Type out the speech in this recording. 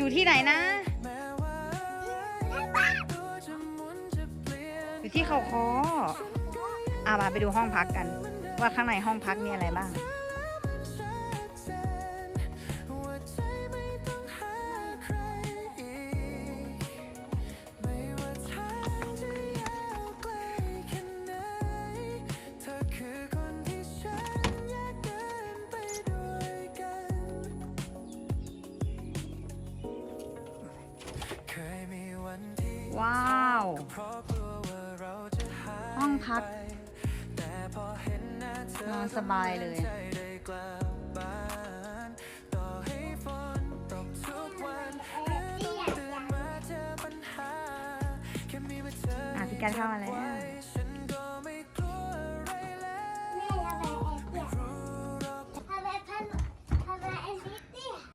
ยู่ที่ไหนนะ อยู่ที่เขาคออามาไปดูห้องพักกัน ว่าข้างในห้องพักมีอะไรบ้าง ว้าว ห้องพักนอนสบายเลย อะพี่การเข้ามาแล้ว